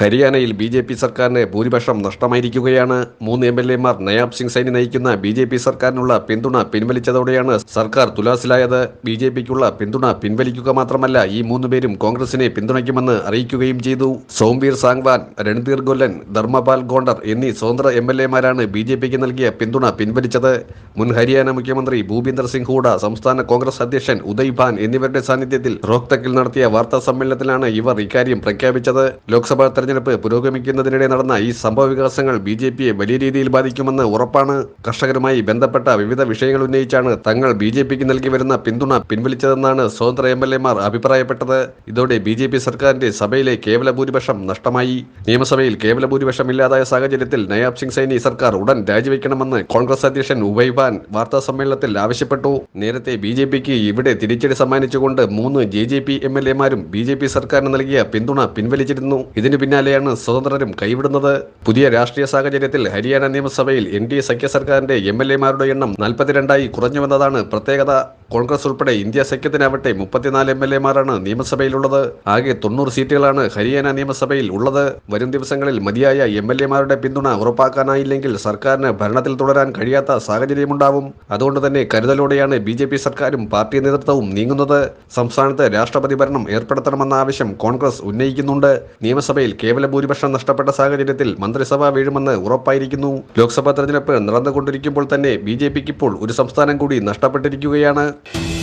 ഹരിയാനയിൽ B J P സർക്കാരിന് ഭൂരിപക്ഷം നഷ്ടമായിരിക്കുകയാണ്. മൂന്ന് എം എൽ എമാർ നയാബ് സിംഗ് സൈനി നയിക്കുന്ന ബി ജെ പി സർക്കാരിനുള്ള പിന്തുണ പിൻവലിച്ചതോടെയാണ് സർക്കാർ തുലാസിലായത്. ബി ജെ പിക്കുള്ള പിന്തുണ പിൻവലിക്കുക മാത്രമല്ല ഈ മൂന്ന് പേരും കോൺഗ്രസിനെ പിന്തുണയ്ക്കുമെന്ന് അറിയിക്കുകയും ചെയ്തു. സോംവീർ സാങ്വാൻ രൺധീർ ഗൊല്ലൻ ധർമ്മപാൽ ഗോണ്ടർ എന്നീ സ്വതന്ത്ര എം എൽ എമാരാണ് ബി ജെ പിക്ക് നൽകിയ പിന്തുണ പിൻവലിച്ചത്. മുൻ ഹരിയാന മുഖ്യമന്ത്രി ഭൂപീന്ദർ സിംഗ് ഹൂഡ സംസ്ഥാന കോൺഗ്രസ് അധ്യക്ഷൻ ഉദയ് ഭാൻ എന്നിവരുടെ സാന്നിധ്യത്തിൽ റോഹ്തക്കിൽ നടത്തിയ വാർത്താ സമ്മേളനത്തിലാണ് ഇവർ ഇക്കാര്യം പ്രഖ്യാപിച്ചത്. ലോക്സഭാ പുരോഗമിക്കുന്നതിനിടെ നടന്ന ഈ സംഭവ വികാസങ്ങൾ ബി ജെ പിയെ വലിയ രീതിയിൽ ബാധിക്കുമെന്ന് ഉറപ്പാണ്. കർഷകരുമായി ബന്ധപ്പെട്ട വിവിധ വിഷയങ്ങൾ ഉന്നയിച്ചാണ് തങ്ങൾ ബി ജെ പിക്ക് നൽകി വരുന്ന പിന്തുണ പിൻവലിച്ചതെന്നാണ് സ്വതന്ത്ര എം എൽ എമാർ അഭിപ്രായപ്പെട്ടത്. ഇതോടെ ബി ജെ പി സർക്കാരിന്റെ സഭയിലെ കേവല ഭൂരിപക്ഷം നഷ്ടമായി. നിയമസഭയിൽ കേവല ഭൂരിപക്ഷം ഇല്ലാതായ സാഹചര്യത്തിൽ നയാബ് സിംഗ് സൈനി സർക്കാർ ഉടൻ രാജിവെക്കണമെന്ന് കോൺഗ്രസ് അധ്യക്ഷൻ ഉബൈ ഭാൻ വാർത്താ സമ്മേളനത്തിൽ ആവശ്യപ്പെട്ടു. നേരത്തെ ബി ജെ പിക്ക് ഇവിടെ തിരിച്ചടി സമ്മാനിച്ചുകൊണ്ട് മൂന്ന് J J P M L എമാരും ബി ജെ പി സർക്കാരിന് നൽകിയ പിന്തുണ പിൻവലിച്ചിരുന്നു. ഇതിനു പിന്നാലെയാണ് സ്വതന്ത്രരും കൈവിടുന്നത്. പുതിയ രാഷ്ട്രീയ സാഹചര്യത്തിൽ ഹരിയാന നിയമസഭയിൽ എൻ ഡി എ സഖ്യ സർക്കാരിന്റെ എം എൽ എമാരുടെ എണ്ണം നാൽപ്പത്തിരണ്ടായി കുറഞ്ഞുവെന്നതാണ് പ്രത്യേകത. കോൺഗ്രസ് ഉൾപ്പെടെ ഇന്ത്യ സഖ്യത്തിനാവട്ടെ മുപ്പത്തിനാല് എം എൽ എമാരാണ് നിയമസഭയിലുള്ളത്. ആകെ തൊണ്ണൂറ് സീറ്റുകളാണ് ഹരിയാന നിയമസഭയിൽ ഉള്ളത്. വരും ദിവസങ്ങളിൽ മതിയായ എം എൽ എമാരുടെ പിന്തുണ ഉറപ്പാക്കാനായില്ലെങ്കിൽ സർക്കാരിന് ഭരണത്തിൽ തുടരാൻ കഴിയാത്ത സാഹചര്യമുണ്ടാവും. അതുകൊണ്ട് തന്നെ കരുതലോടെയാണ് ബി ജെ പി സർക്കാരും പാർട്ടി നേതൃത്വവും നീങ്ങുന്നത്. സംസ്ഥാനത്ത് രാഷ്ട്രപതി ഭരണം ഏർപ്പെടുത്തണമെന്ന ആവശ്യം കോൺഗ്രസ് ഉന്നയിക്കുന്നുണ്ട്. നിയമസഭയിൽ കേവല ഭൂരിപക്ഷം നഷ്ടപ്പെട്ട സാഹചര്യത്തിൽ മന്ത്രിസഭ വീഴുമെന്ന് ഉറപ്പായിരിക്കുന്നു. ലോക്സഭാ തെരഞ്ഞെടുപ്പ് നടന്നുകൊണ്ടിരിക്കുമ്പോൾ തന്നെ ബി ജെ പിക്ക് ഇപ്പോൾ ഒരു സംസ്ഥാനം കൂടി നഷ്ടപ്പെട്ടിരിക്കുകയാണ്. Bye.